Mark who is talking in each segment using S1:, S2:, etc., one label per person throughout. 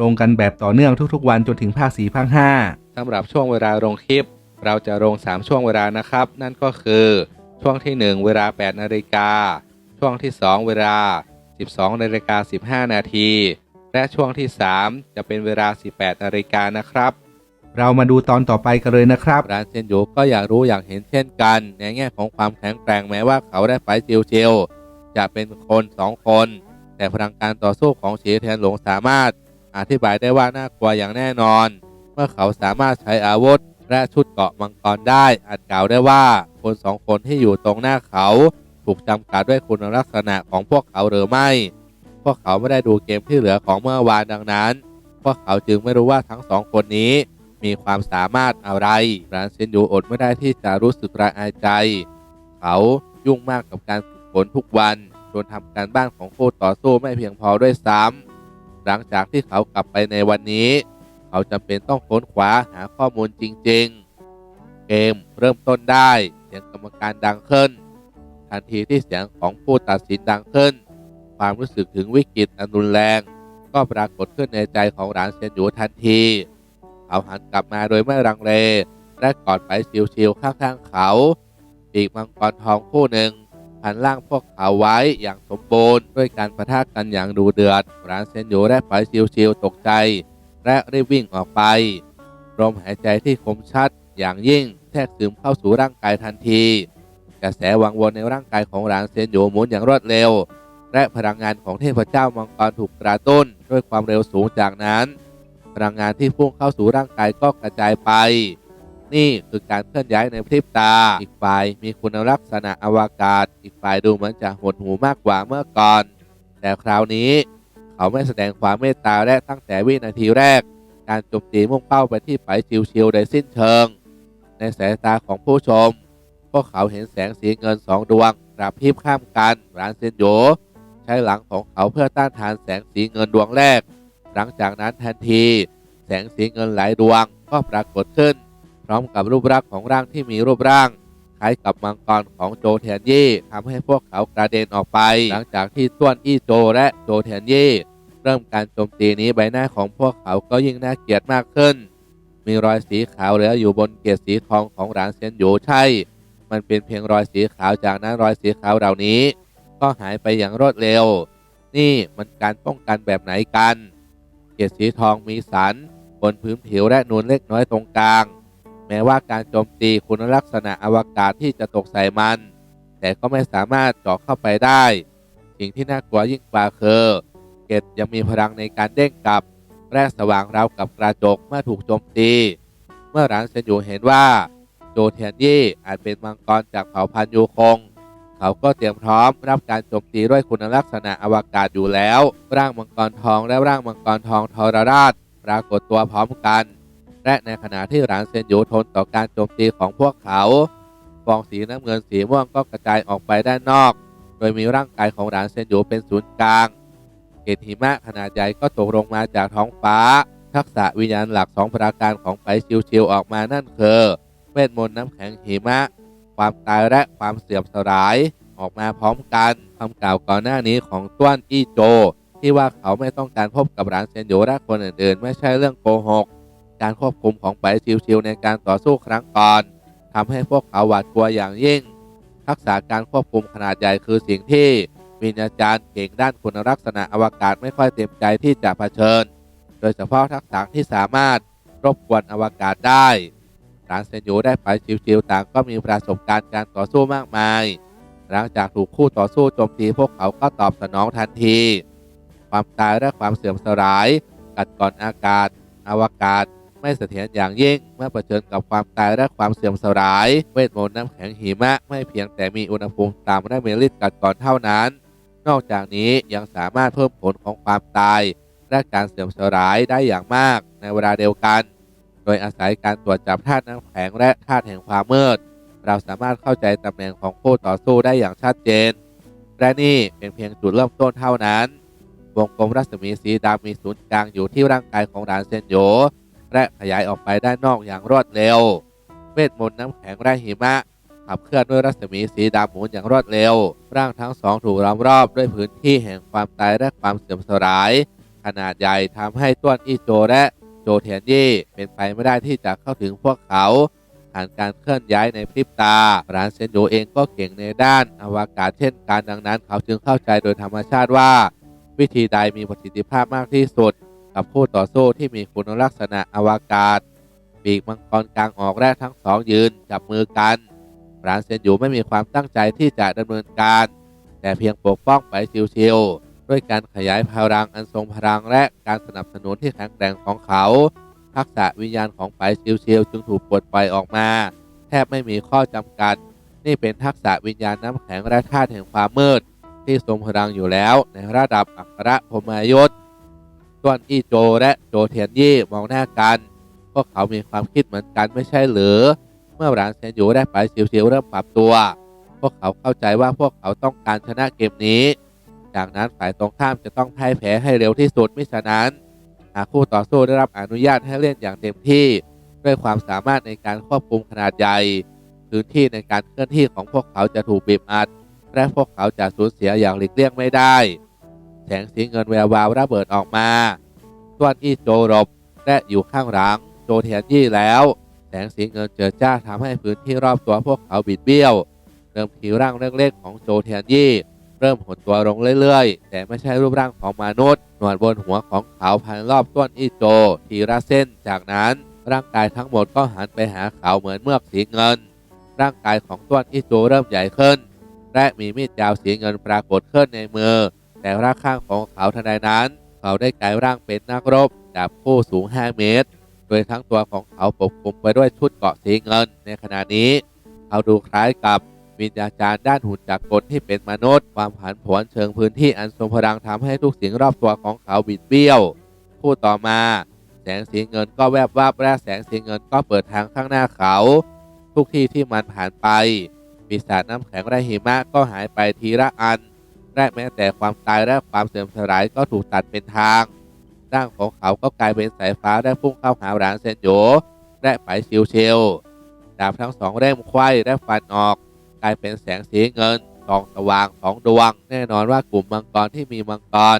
S1: ลงกันแบบต่อเนื่องทุกๆ วันจนถึงภาค4ภาค5สำหรับช่วงเวลาลงคลิป เราจะลง 3 ช่วงเวลานะครับ นั่นก็คือช่วงที่ 1 เวลา 8 นาฬิกา ช่วงที่ 2 เวลา 12 นาฬิกา 15 นาที และช่วงที่ 3 จะเป็นเวลา 18 นาฬิกานะครับ เรามาดูตอนต่อไปกันเลยนะครับร้านเซนโยก็อยากรู้อยากเห็นเช่นกัน ในแง่ของความแข็งแกร่งแม้ว่าเขาได้ไฟจิวเจียวจะเป็นคนสองคน แต่พลังการต่อสู้ของเฉียเทียนหลงสามารถ อธิบายได้ว่าน่ากลัวอย่างแน่นอน เมื่อเขาสามารถใช้อาวุธ และชุดเกราะมังกรได้ อาจกล่าวได้ว่าคนสองคนที่อยู่ตรงหน้าเขาถูกจำกัดด้วยคุณลักษณะของพวกเขาหรือไม่ พวกเขาไม่ได้ดูเกมที่เหลือของเมื่อวานดังนั้น พวกเขาจึงไม่รู้ว่าทั้งสองคนนี้มีความสามารถอะไรร้านเซนยูอดไม่ได้ที่จะรู้สึกระอายใจ เขายุ่งมากกับการฝึกฝนทุกวัน จนทำการบ้านของคู่ต่อสู้ไม่เพียงพอด้วยซ้ำ หลังจากที่เขากลับไปในวันนี้ เขาจำเป็นต้องค้นคว้าหาข้อมูลจริง ๆ เกมเริ่มต้นได้เสียงกรรมการดังขึ้น ทันทีที่เสียงของผู้ตัดสินดังขึ้น ความรู้สึกถึงวิกฤตอันรุนแรง ก็ปรากฏขึ้นในใจของหลานเซียนหยูทันที เขาหันกลับมาโดยไม่รังเลและกอดไปชิวๆข้างๆเขาปีกมังกรทองคู่หนึ่ง หันล่างพวกเขาไว้อย่างสมบูรณ์ด้วยการประทะกันอย่างดูเดือดร้านเซนโยและปอยชิวๆตกใจ และรีบวิ่งออกไปลมหายใจที่คมชัดอย่างยิ่งแทรกซึมเข้าสู่ร่างกายทันที กระแสวังวนในร่างกายของหลานเซนโยหมุนอย่างรวดเร็ว และพลังงานของเทพเจ้ามังกรถูกกระตุ้นด้วยความเร็วสูงจากนั้น พลังงานที่พุ่งเข้าสู่ร่างกายก็กระจายไป นี่คือการเคลื่อนย้ายในพริบตา อีกฝ่ายมีคุณลักษณะอวกาศ อีกฝ่ายดูเหมือนจะหดหูมากกว่าเมื่อก่อน แต่คราวนี้ เขาไม่แสดงความเมตตาและตั้งแต่วินาทีแรก การโจมตีมุ่งเป้าไปที่ไผ่ชิวๆโดยสิ้นเชิง ในสายตาของผู้ชม พวกเขาเห็นแสงสีเงินสองดวงกระพริบข้ามกันร้านเซนโยใช้หลังของเขาเพื่อต้านทานแสงสีเงินดวงแรก หลังจากนั้นทันที แสงสีเงินหลายดวงก็ปรากฏขึ้น ร้อมกับรูปร่างของร่างที่มีรูปร่างคล้ายกับมังกรของโจเทียนยี่ทำให้พวกเขากระเด็นออกไป หลังจากที่ต้วนอี้โจและโจเทียนยี่เริ่มการโจมตีนี้ใบหน้าของพวกเขาก็ยิ่งน่าเกลียดมากขึ้น มีรอยสีขาวเหลืออยู่บนเกศสีทองของหลานเซียนหยูใช่ มันเป็นเพียงรอยสีขาวจากนั้นรอยสีขาวเหล่านี้ ก็หายไปอย่างรวดเร็ว นี่มันการป้องกันแบบไหนกัน เกศสีทองมีสัน บนพื้นผิวและนูนเล็กน้อยตรงกลาง แม้ว่าการโจมตีคุณลักษณะอวกาศที่จะตกใส่มัน แต่ก็ไม่สามารถเจาะเข้าไปได้ สิ่งที่น่ากลัวยิ่งกว่าคือเกตยังมีพลังในการเด้งกลับและสว่างราวกับกระจกเมื่อถูกโจมตี เมื่อหลานเซนยูเห็นว่าโจเทียนยี่อาจเป็นมังกรจากเผ่าพันธุ์ยูคง เขาก็เตรียมพร้อมรับการโจมตีด้วยคุณลักษณะอวกาศอยู่แล้ว ร่างมังกรทองและร่างมังกรทองทรราชปรากฏตัวพร้อมกัน และในขณะที่หลานเซนยูทนต่อการโจมตีของพวกเขาฟองสีน้ำเงินสีม่วงก็กระจายออกไปด้านนอก โดยมีร่างกายของหลานเซนยูเป็นศูนย์กลางเกตหิมะขนาดใหญ่ก็ตกลงมาจากท้องฟ้า ทักษะวิญญาณหลักสองประการของไปชิวๆออกมานั่นคือเวทมนต์น้ำแข็งหิมะ ความตายและความเสื่อมสลายออกมาพร้อมกันคำกล่าวก่อนหน้านี้ของต้วนอี้โจ ที่ว่าเขาไม่ต้องการพบกับหลานเซนโยและคนอื่นๆ ไม่ใช่เรื่องโกหก การควบคุมของไปชิวๆในการต่อสู้ครั้งก่อนทำให้พวกเขาหวาดกลัวอย่างยิ่ง ทักษะการควบคุมขนาดใหญ่คือสิ่งที่วิญญาจารย์เก่งด้านคุณลักษณะอวกาศไม่ค่อยเต็มใจที่จะเผชิญ โดยเฉพาะทักษะที่สามารถรบกวนอวกาศได้หลานเซนโยได้ไปชิวๆต่างก็มีประสบการณ์การต่อสู้มากมาย หลังจากถูกคู่ต่อสู้โจมตีพวกเขาก็ตอบสนองทันที ความตายและความเสื่อมสลาย กัดก่อนอากาศ อวกาศ ไม่เสถียรอย่างยิ่ง เมื่อเผชิญกับความตายและความเสื่อมสลาย เวทมนต์น้ำแข็งหิมะไม่เพียงแต่มีอุณหภูมิต่ำและมีฤทธิ์กัดก่อนเท่านั้น นอกจากนี้ยังสามารถเพิ่มผลของความตาย และการเสื่อมสลายได้อย่างมากในเวลาเดียวกัน โดยอาศัยการตรวจจับธาตุน้ำแข็งและธาตุแห่งความมืด เราสามารถเข้าใจตำแหน่งของคู่ต่อสู้ได้อย่างชัดเจน และนี่เป็นเพียงจุดเริ่มต้นเท่านั้นวงกลมรัศมีสีดำมีศูนย์กลางอยู่ที่ร่างกายของหลานเซนโย และขยายออกไปด้านนอกอย่างรวดเร็ว เวทมนต์น้ำแข็งและหิมะขับเคลื่อนด้วยรัศมีสีดำหมุนอย่างรวดเร็ว ร่างทั้งสองถูกล้อมรอบด้วยพื้นที่แห่งความตายและความเสื่อมสลาย ขนาดใหญ่ทำให้ต้วนอี้โจและโจเทียนยี่เป็นไปไม่ได้ที่จะเข้าถึงพวกเขาผ่านการเคลื่อนย้ายในพริบตาร้านเซนโยเองก็เก่งในด้านอวกาศเช่นกันดังนั้น เขาจึงเข้าใจโดยธรรมชาติว่า วิธีใดมีประสิทธิภาพมากที่สุด กับคู่ต่อสู้ที่มีคุณลักษณะอวกาศ ปีกมังกรกลางออกแรกทั้งสองยืนจับมือกันรานเซนอยู่ไม่มีความตั้งใจที่จะดำเนินการ แต่เพียงปกป้องไปชิวๆด้วยการขยายพลังอันทรงพลังและการสนับสนุนที่แข็งแกร่งของเขา ทักษะวิญญาณของไปชิวๆจึงถูกปลดปล่อยออกมา แทบไม่มีข้อจำกัด นี่เป็นทักษะวิญญาณน้ำแข็งและธาตุแห่งความมืด ที่ทรงพลังอยู่แล้วในระดับอัครพรหมยศ ส่วนอี้โจและโจเทียนยี่มองหน้ากัน พวกเขามีความคิดเหมือนกันไม่ใช่หรือ เมื่อหลานเซนอยู่ได้ไปชิวๆเริ่มปรับตัว พวกเขาเข้าใจว่าพวกเขาต้องการชนะเกมนี้จากนั้นฝ่ายตรงข้ามจะต้องพ่ายแพ้ให้เร็วที่สุดมิฉะนั้น หากคู่ต่อสู้ได้รับอนุญาตให้เล่นอย่างเต็มที่ ด้วยความสามารถในการควบคุมขนาดใหญ่พื้นที่ในการเคลื่อนที่ของพวกเขาจะถูกบีบอัด และพวกเขาจะสูญเสียอย่างหลีกเลี่ยงไม่ได้ แสงสีเงินแวววาวระเบิดออกมาส่วนอี้โจหลบและอยู่ข้างหลังโจเทียนยี่แล้ว แสงสีเงินเจิดจ้าทำให้พื้นที่รอบตัวพวกเขาบิดเบี้ยวเริ่มทีร่างเล็กๆของโจเทียนยี่เริ่มหดตัวลงเรื่อยๆ แต่ไม่ใช่รูปร่างของมนุษย์หนวดบนหัวของเขาพันรอบต้นอีโจ ทีละเส้น จากนั้นร่างกายทั้งหมดก็หันไปหาเขาเหมือนเมือกสีเงิน ร่างกายของต้นอีโจเริ่มใหญ่ขึ้น และมีมีดยาวสีเงินปรากฏขึ้นในมือ แต่ร่างข้างของเขาทนใดนั้น เขาได้กลายร่างเป็นนักรบดาบคู่สูง 5 เมตร โดยทั้งตัวของเขาปกคลุมไปด้วยชุดเกราะสีเงิน ในขณะนี้ เขาดูคล้ายกับวิญญาจารย์ด้านหุ่นจักรกลที่เป็นมนุษย์ ความผันผวนเชิงพื้นที่อันทรงพลังทำให้ทุกสิ่งรอบตัวของเขาบิดเบี้ยวคู่ต่อมา แสงสีเงินก็แวบวับและแสงสีเงินก็เปิดทางข้างหน้าเขา ทุกที่ที่มันผ่านไปปีศาจน้ำแข็งและหิมะก็หายไปทีละอัน และแม้แต่ความตายและความเสื่อมสลายก็ถูกตัดเป็นทาง ร่างของเขาก็กลายเป็นสายฟ้าและพุ่งเข้าหาหลานเซนโยและไปชิวเชลดาบทั้งสองเล่มไขว้และฟันออก กลายเป็นแสงสีเงินส่องสว่างสองดวง แน่นอนว่ากลุ่มมังกรที่มีมังกร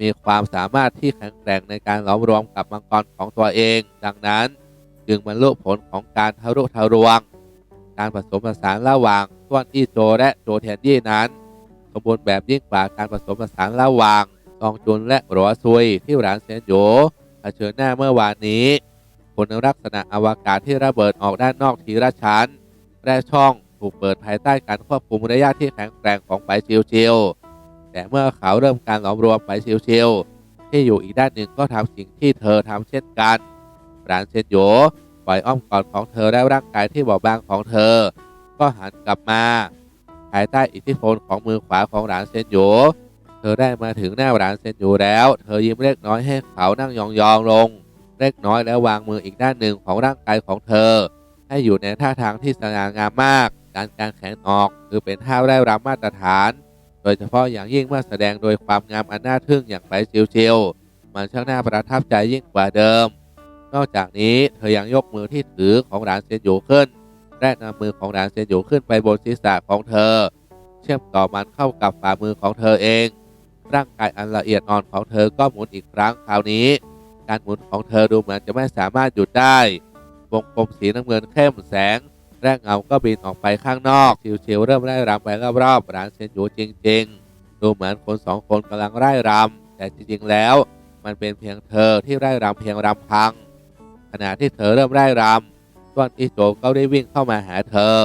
S1: มีความสามารถที่แข็งแกร่งในการหลอมรวมกับมังกรของตัวเอง ดังนั้น จึงบรรลุผลของการทะลุทะลวง การผสมผสานระหว่างต้วนอี้โจและโจเทียนยี่นั้น สมบูรณ์แบบยิ่งกว่าการผสมผสานระหว่างซองจุนและหรัวซุยที่หลานเซียนโยเผชิญหน้าเมื่อวานนี้ผลลักษณะอวกาศที่ระเบิดออกด้านนอกทีละชั้นและช่องถูกเปิดภายใต้การควบคุมระยะที่แข็งแกร่งของไปชิวชิวแต่เมื่อเขาเริ่มการหลอมรวมไปชิวชิวที่อยู่อีกด้านหนึ่งก็ทำสิ่งที่เธอทำเช่นกันหลานเซียนโยปล่อยอ้อมกอดของเธอและร่างกายที่บอบบางของเธอ ก็หันกลับมา ภายใต้อิทธิพลของมือขวาของหลานเซนโยเธอได้มาถึงหน้าหลานเซนโยแล้ว เธอยิ้มเล็กน้อยให้เขานั่งยองๆลง เล็กน้อยแล้ววางมืออีกด้านหนึ่งของร่างกายของเธอ ให้อยู่ในท่าทางที่สง่างามมากการกางแขนออกคือเป็นท่าไร่รำมาตรฐาน โดยเฉพาะอย่างยิ่งเมื่อแสดงโดยความงามอันน่าทึ่งอย่างไปเชิวๆมันช่างน่าประทับใจยิ่งกว่าเดิม นอกจากนี้เธอยังยกมือที่ถือของหลานเซนโยขึ้น และนำมือของหลานเซนโยขึ้นไปบนศีรษะของเธอ เชื่อมต่อมันเข้ากับฝ่ามือของเธอเอง ร่างกายอันละเอียดอ่อนของเธอก็หมุนอีกครั้งคราวนี้ การหมุนของเธอดูเหมือนจะไม่สามารถหยุดได้วงกลมสีน้ำเงินเข้มแสง และเงาก็บินออกไปข้างนอกชิวๆเริ่มไล่รำไปรอบๆร้านเซนโยจริง ๆ ดูเหมือนคนสองคนกำลังไล่รำแต่จริงๆแล้ว มันเป็นเพียงเธอที่ไล่รำเพียงรำพัง ขณะที่เธอเริ่มไล่รำ ต้นอิโจก็ได้วิ่งเข้ามาหาเธอ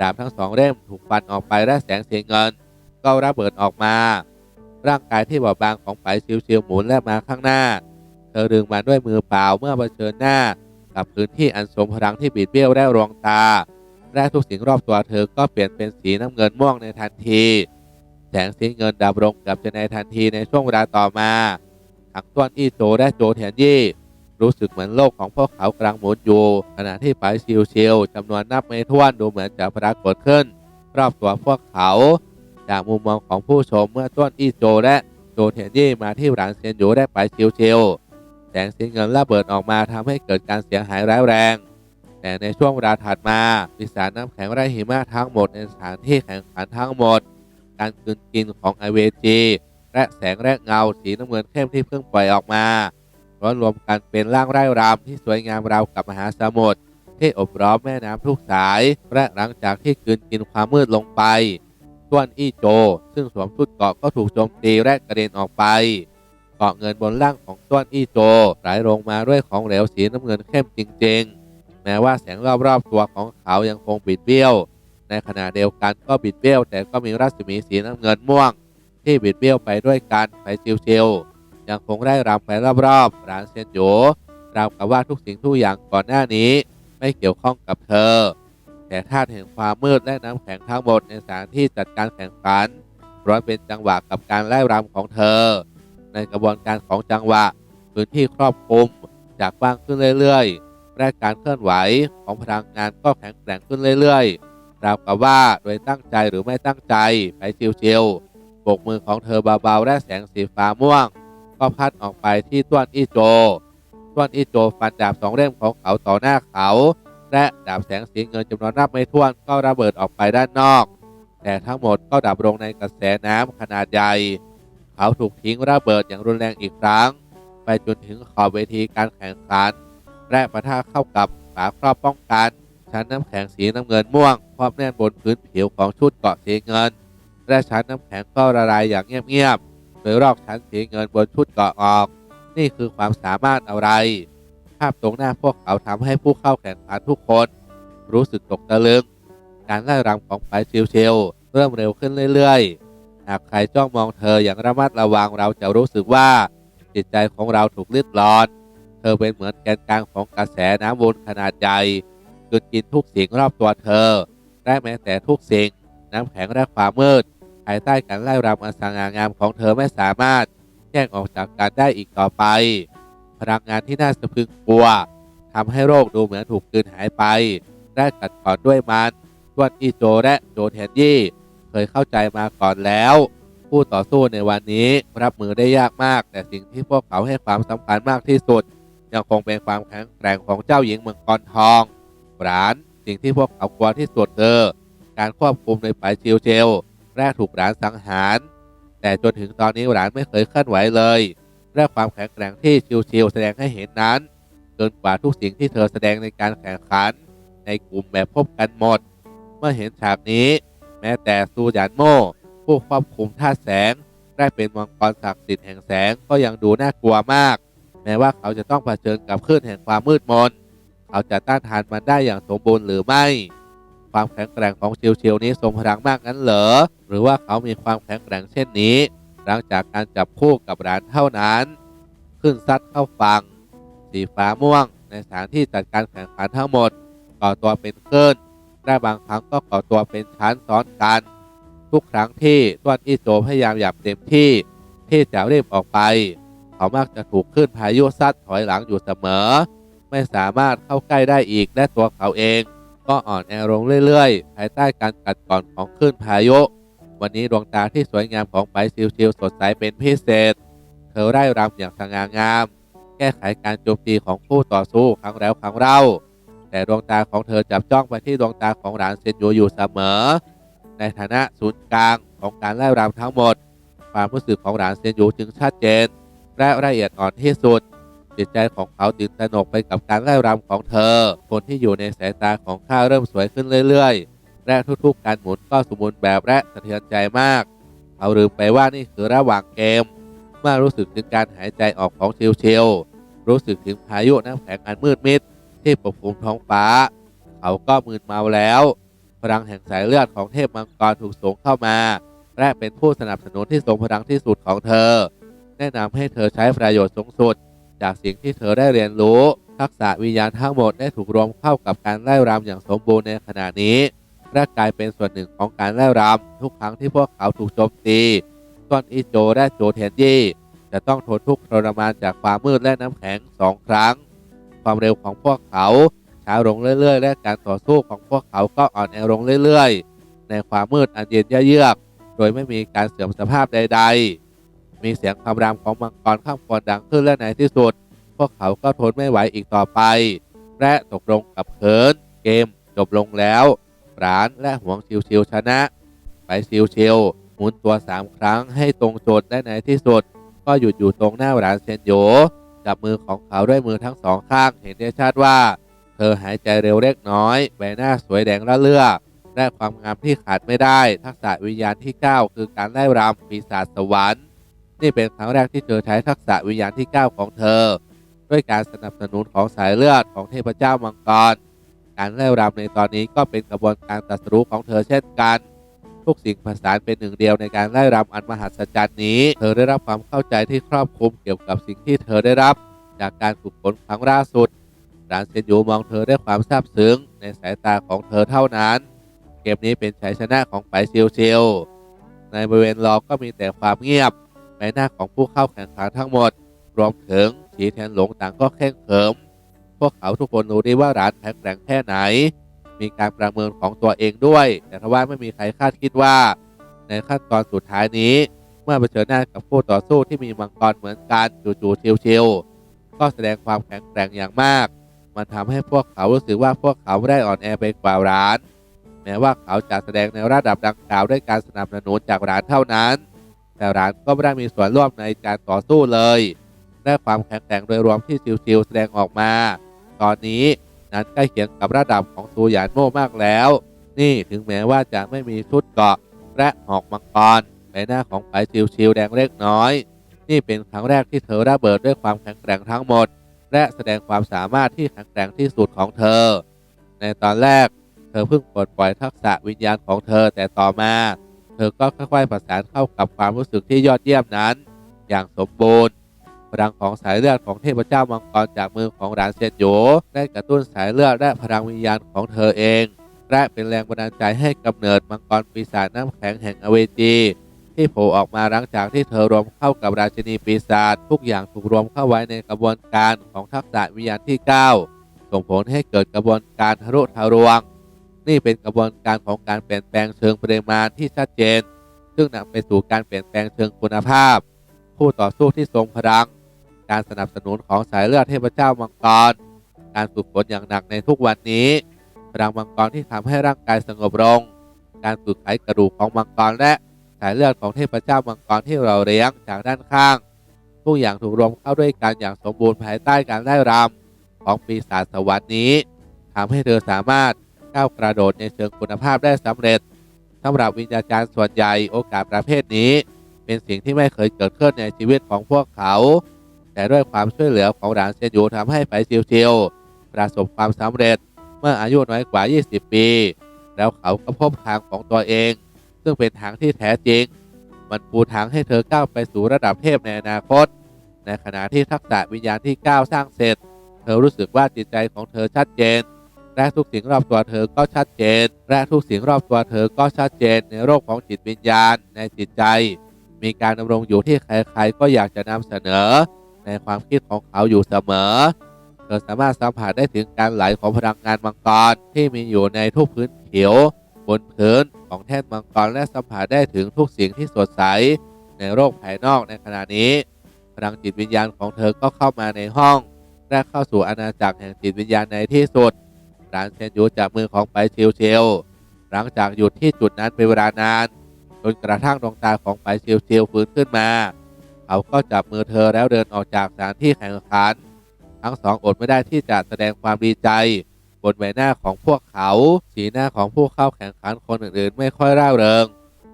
S1: ดาบทั้งสองเล่มถูกฟันออกไปและแสงสีเงิน ก็ระเบิดออกมา ร่างกายที่บอบบางของไปชิวๆหมุนและมาข้างหน้า เธอดึงมันด้วยมือเปล่าเมื่อเผชิญหน้า กับพื้นที่อันทรงพลังที่บิดเบี้ยวและรวงตา และทุกสิ่งรอบตัวเธอก็เปลี่ยนเป็นสีน้ำเงินม่วงในทันที แสงสีเงินดับลงกับจะในทันทีในช่วงเวลาต่อมาทั้งต้วนอี้โจและโจเทียนยี่ รู้สึกเหมือนโลกของพวกเขากำลังหมุนอยู่ขณะที่ไปชิวชิวจำนวนนับไม่ถ้วนดูเหมือนจะปรากฏขึ้น รอบตัวพวกเขา จากมุมมองของผู้ชมเมื่อต้นอีโจและโจเทนยี่มาที่ร้านเซียนหยูได้ไปชิวเชิวแสงสีเงินระเบิดออกมาทำให้เกิดการเสียหายร้ายแรง แต่ในช่วงเวลาถัดมาปีศาจน้ำแข็งไรหิมะทั้งหมดในสถานที่แข่งขันทั้งหมด การกลืนกินของไอเวจีและแสงและเงาสีน้ำเงินเข้มที่เพิ่งปล่อยออกมา ล้วนรวมกันเป็นร่างไร่รำที่สวยงามราวกับมหาสมุทรที่อบล้อมแม่น้ำทุกสาย และหลังจากที่กลืนกินความมืดลงไปต้วนอี้โจ ซึ่งสวมชุดเกาะก็ถูกโจมตีและกระเด็นออกไปเกาะเงินบนร่างของต้วนอี้โจไหลลงมาด้วยของเหลวสีน้ำเงินเข้มจริง ๆ แม้ว่าแสงรอบๆตัวของเขายังคงบิดเบี้ยว ในขณะเดียวกันก็บิดเบี้ยว แต่ก็มีรัศมีสีน้ำเงินม่วง ที่บิดเบี้ยวไปด้วยกันไปชิวๆ ยังคงได้รำไปรอบๆร้านเซียนโหยราวกับว่าทุกสิ่งทุกอย่างก่อนหน้านี้ ไม่เกี่ยวข้องกับเธอ แต่ธาตุแห่งความมืดและน้ำแข็งทั้งหมดในสถานที่จัดการแข่งขันร้อนเป็นจังหวะกับการไล่รำของเธอ ในกระบวนการของจังหวะพื้นที่ครอบคลุมจากกว้างขึ้นเรื่อยๆและการเคลื่อนไหวของพลังงานก็แข็งแกร่งขึ้นเรื่อยๆราวกับว่าโดยตั้งใจหรือไม่ตั้งใจไปชิวๆโบกมือของเธอเบาๆและแสงสีฟ้าม่วง ก็พัดออกไปที่ต้วนอี้โจต้วนอี้โจฟันดาบสองเล่มของเขาต่อหน้าเขา และดาบแสงสีเงินจำนวนนับไม่ถ้วนก็ระเบิดออกไปด้านนอก แต่ทั้งหมดก็ดับลงในกระแสน้ำขนาดใหญ่เขาถูกทิ้งระเบิดอย่างรุนแรงอีกครั้ง ไปจนถึงขอบเวทีการแข่งขันและปะทะเข้ากับฝาครอบป้องกันชั้นน้ำแข็งสีน้ำเงินม่วงครอบแน่นบนพื้นผิวของชุดเกาะสีเงิน และชั้นน้ำแข็งก็ละลายอย่างเงียบๆ โดยรอกชั้นสีเงินบนชุดเกาะออก นี่คือความสามารถอะไร ภาพตรงหน้าพวกเขาทำให้ผู้เข้าแข่งขันทุกคน รู้สึกตกตะลึง การไล่รำของไปชิวๆเริ่มเร็วขึ้นเรื่อยๆ หากใครจ้องมองเธออย่างระมัดระวังเราจะรู้สึกว่าจิตใจของเราถูกลิดรอน เธอเป็นเหมือนแกนกลางของกระแสน้ำวนขนาดใหญ่กินกินทุกสิ่งรอบตัวเธอและแม้แต่ทุกสิ่ง น้ำแข็งและความมืด ภายใต้การไล่รำอันสง่างามของเธอไม่สามารถแยกออกจากกันได้อีกต่อไป พลังงานที่น่าสะพึงกลัวทำให้โรคดูเหมือนถูกกลืนหายไปและกัดก่อนด้วยมันทวนอีโจและโจเทนยี่เคยเข้าใจมาก่อนแล้ว ผู้ต่อสู้ในวันนี้รับมือได้ยากมาก แต่สิ่งที่พวกเขาให้ความสำคัญมากที่สุด ยังคงเป็นความแข็งแกร่งของเจ้าหญิงเมืองกอนทองหลานสิ่งที่พวกเขากลัวที่สุดคือการควบคุมโดยไปชิวเจล และถูกหลานสังหาร แต่จนถึงตอนนี้หลานไม่เคยเคลื่อนไหวเลยและความแข็งแกร่งที่ชิวๆแสดงให้เห็นนั้น เกินกว่าทุกสิ่งที่เธอแสดงในการแข่งขัน ในกลุ่มแบบพบกันหมด เมื่อเห็นฉากนี้ แม้แต่ซูหยานโม่ผู้ควบคุมท่าตุแสง ได้เป็นมังกรศักดิ์สิทธิ์แห่งแสงก็ยังดูน่ากลัวมาก แม้ว่าเขาจะต้องเผชิญกับคลื่นแห่งความมืดมน เขาจะต้านทานมันได้อย่างสมบูรณ์หรือไม่ ความแข็งแกร่งของเชิวชิวนี้ทรงพลังมากนั้นเหรอ หรือว่าเขามีความแข็งแกร่งเช่นนี้ หลังจากการจับคู่กับร้านเท่านั้น ขึ้นซัดเข้าฝั่งสีฟ้าม่วง ในสถานที่จัดการแข่งขันทั้งหมด ก่อตัวเป็นคลื่นและบางครั้งก็ก่อตัวเป็นชั้นซ้อนกัน ทุกครั้งที่ต้วนอีโจพยายามอย่างเต็มที่ที่จะรีบออกไป เขามักจะถูกคลื่นพายุซัดถอยหลังอยู่เสมอ ไม่สามารถเข้าใกล้ได้อีกและตัวเขาเอง ก็อ่อนแอลงเรื่อยๆ ภายใต้การกัดกร่อนของคลื่นพายุ วันนี้ดวงตาที่สวยงามของไปซิวๆสดใสเป็นพิเศษ เธอไร่รำอย่างสง่างาม แก้ไขการโจมตีของคู่ต่อสู้ครั้งแล้วครั้งเล่า แต่ดวงตาของเธอจับจ้องไปที่ดวงตาของหลานเซนโยอยู่เสมอ ในฐานะศูนย์กลางของการไล่รำทั้งหมด ความรู้สึกของหลานเซนโยจึงชัดเจนและละเอียดอ่อนที่สุด จิตใจของเขาตื่นตระหนกไปกับการไล่รำของเธอ คนที่อยู่ในสายตาของข้าเริ่มสวยขึ้นเรื่อยๆ และทุกๆ การหมุนก็สมบูรณ์แบบและสะเทือนใจมาก เขาลืมไปว่านี่คือระหว่างเกม เมื่อรู้สึกถึงการหายใจออกของเชลเชลรู้สึกถึงพายุน้ำแข็งอันมืดมิด ที่ปกคลุมท้องฟ้า เขาก็มึนเมาแล้ว พลังแห่งสายเลือดของเทพมังกรถูกส่งเข้ามา และเป็นผู้สนับสนุนที่ทรงพลังที่สุดของเธอ แนะนำให้เธอใช้ประโยชน์สูงสุด จากสิ่งที่เธอได้เรียนรู้ ทักษะวิญญาณทั้งหมดได้ถูกรวมเข้ากับการไล่รำอย่างสมบูรณ์ในขณะนี้และกลายเป็นส่วนหนึ่งของการไล่รำทุกครั้งที่พวกเขาถูกโจมตีต้นอีโจและโจเทนยี่จะจะต้องทนทุกข์ทรมานจากความมืดและน้ำแข็งสองครั้ง ความเร็วของพวกเขาช้าลงเรื่อยๆ และการต่อสู้ของพวกเขาก็อ่อนแอลงเรื่อยๆ ในความมืดอันเย็นเยือก โดยไม่มีการเสื่อมสภาพใด ๆ มีเสียงคำรามของมังกรข้ามฟอนดังขึ้นและในที่สุด พวกเขาก็ทนไม่ไหวอีกต่อไป และตกลงกับเคิร์นเกมจบลงแล้วปราณและหวงชิวๆชนะ ไปชิวๆหมุนตัวสามครั้งให้ตรงจุดและในที่สุด ก็หยุดอยู่ตรงหน้าร้านเซนโยจับมือของเขาด้วยมือทั้งสองข้างเห็นได้ชัดว่า เธอหายใจเร็วเล็กน้อยใบหน้าสวยแดงระเลือและความงามที่ขาดไม่ได้ ทักษะวิญญาณที่ 9 คือการไล่รำปีศาจสวรรค์ นี่เป็นครั้งแรกที่เธอใช้ทักษะวิญญาณที่ 9 ของเธอ ด้วยการสนับสนุนของสายเลือดของเทพเจ้ามังกร การไล่รำในตอนนี้ก็เป็นกระบวนการตรัสรู้ของเธอเช่นกัน ทุกสิ่งผสานเป็นหนึ่งเดียวในการไล่รำอันมหัศจรรย์นี้ เธอได้รับความเข้าใจที่ครอบคลุมเกี่ยวกับสิ่งที่เธอได้รับ จากการฝึกฝนครั้งล่าสุดรานเซนยูมองเธอด้วยความซาบซึ้งในสายตาของเธอเท่านั้น เกมนี้เป็นชัยชนะของไปซิลเชลในบริเวณรอก็มีแต่ความเงียบ หน้าของผู้เข้าแข่งขันทั้งหมด รวมถึงฉีเทียนหลงต่างก็แข่งเขิม พวกเขาทุกคนรู้ดีว่าร้านแข็งแกร่งแค่ไหน มีการประเมินของตัวเองด้วย แต่ทว่าไม่มีใครคาดคิดว่า ในขั้นตอนสุดท้ายนี้ เมื่อเผชิญหน้ากับผู้ต่อสู้ที่มีมังกรเหมือนกันจู่ๆชิวๆก็แสดงความแข็งแกร่งอย่างมากมันทำให้พวกเขารู้สึกว่าพวกเขาไม่ได้อ่อนแอไปกว่าร้าน แม้ว่าเขาจะแสดงในระดับดังกล่าวด้วยการสนับสนุนจากร้านเท่านั้น แต่ร้านก็ไม่ได้มีส่วนร่วมในการต่อสู้เลยและความแข็งแกร่งโดยรวมที่ชิวๆแสดงออกมา ตอนนี้นั้นใกล้เคียงกับระดับของซูหยานโม่มากแล้ว นี่ถึงแม้ว่าจะไม่มีชุดเกราะและหอกมังกรใบหน้าของไปชิวๆแดงเล็กน้อย นี่เป็นครั้งแรกที่เธอระเบิดด้วยความแข็งแกร่งทั้งหมด และแสดงความสามารถที่แข็งแกร่งที่สุดของเธอ ในตอนแรกเธอเพิ่งปลดปล่อยทักษะวิญญาณของเธอแต่ต่อมา เธอก็ค่อยๆประสานเข้ากับความรู้สึกที่ยอดเยี่ยมนั้น อย่างสมบูรณ์พลังของสายเลือดของเทพเจ้ามังกรจากมือของหลานเซียนโยได้กระตุ้นสายเลือดและพลังวิญญาณของเธอเอง และเป็นแรงบันดาลใจให้กำเนิดมังกรปีศาจน้ำแข็งแห่งอเวจีที่โผล่ออกมาหลังจากที่เธอรวมเข้ากับราชินีปีศาจทุกอย่างถูกรวมเข้าไว้ในกระบวนการของทักษะวิญญาณที่ 9 ส่งผลให้เกิดกระบวนการทะลุทะลวง นี่เป็นกระบวนการของการเปลี่ยนแปลงเชิงปริมาณที่ชัดเจน ซึ่งนำไปสู่การเปลี่ยนแปลงเชิงคุณภาพผู้ต่อสู้ที่ทรงพลัง การสนับสนุนของสายเลือดเทพเจ้ามังกร การฝึกฝนอย่างหนักในทุกวันนี้ พลังมังกรที่ทำให้ร่างกายสงบลง การฝึกไขกระดูกของมังกรและสายเลือดของเทพเจ้ามังกรที่เราเลี้ยงจากด้านข้าง ทุกอย่างถูกรวมเข้าด้วยกันอย่างสมบูรณ์ภายใต้การไล่รำของปีศาจสวรรค์นี้ทำให้เธอสามารถ ก้าวกระโดดในเชิงคุณภาพได้สำเร็จสำหรับวิญญาจารย์ส่วนใหญ่โอกาสประเภทนี้ เป็นสิ่งที่ไม่เคยเกิดขึ้นในชีวิตของพวกเขา แต่ด้วยความช่วยเหลือของหลานเซียนยูทำให้ไปชิวๆประสบความสำเร็จเมื่ออายุน้อยกว่า 20 ปี แล้วเขาก็พบทางของตัวเอง ซึ่งเป็นทางที่แท้จริง มันปูทางให้เธอก้าวไปสู่ระดับเทพในอนาคต ในขณะที่ทักษะวิญญาณที่ก้าวสร้างเสร็จ เธอรู้สึกว่าจิตใจของเธอชัดเจน และทุกสิ่งรอบตัวเธอก็ชัดเจน และทุกสิ่งรอบตัวเธอก็ชัดเจนในโลกของจิตวิญญาณในจิตใจ มีการดำรงอยู่ที่ใครๆก็อยากจะนำเสนอ ในความคิดของเขาอยู่เสมอ เธอสามารถสัมผัสได้ถึงการไหลของพลังงานมังกรที่มีอยู่ในทุกพื้นผิวบนพื้นของแท่นมังกรและสัมผัสได้ถึงทุกสิ่งที่สดใส ในโลกภายนอกในขณะนี้ พลังจิตวิญญาณของเธอก็เข้ามาในห้องและเข้าสู่อาณาจักรแห่งจิตวิญญาณในที่สุด ร้านเซนยูจับมือของไปเชลเชลหลังจากหยุดที่จุดนั้นเป็นเวลานานจนกระทั่งดวงตาของไปเชลเชลฟื้นขึ้นมา เขาก็จับมือเธอแล้วเดินออกจากสถานที่แข่งขัน ทั้งสองอดไม่ได้ที่จะแสดงความดีใจ บนใบหน้าของพวกเขา สีหน้าของผู้เข้าแข่งขันคนอื่นๆ ไม่ค่อยร่าเริง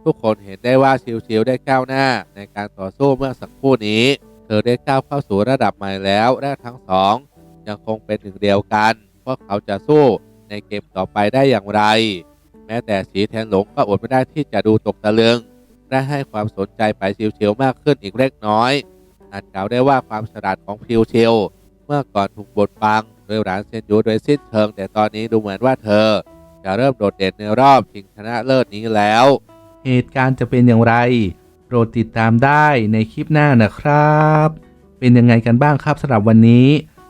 S1: ทุกคนเห็นได้ว่าชิวๆได้ก้าวหน้าในการต่อสู้เมื่อสักครู่นี้ เธอได้ก้าวเข้าสู่ระดับใหม่แล้วและทั้งสองยังคงเป็นหนึ่งเดียวกัน วกเขาจะสู้ในเกมต่อไปได้อย่างไร แม้แต่สีแทนหลงก็อดไม่ได้ที่จะดูตกตะลึงและให้ความสนใจไปชิวๆมากขึ้นอีกเล็กน้อย อาจกล่าวได้ว่าความฉลาดของพิวเชลเมื่อก่อนถูกบดบังโดยหลานเซนยูโดยสิ้นเชิง แต่ตอนนี้ดูเหมือนว่าเธอ จะเริ่มโดดเด่นในรอบชิงชนะเลิศนี้แล้ว
S2: เหตุการณ์จะเป็นอย่างไรโปรดติดตามได้ในคลิปหน้านะครับ เป็นยังไงกันบ้างครับสำหรับวันนี้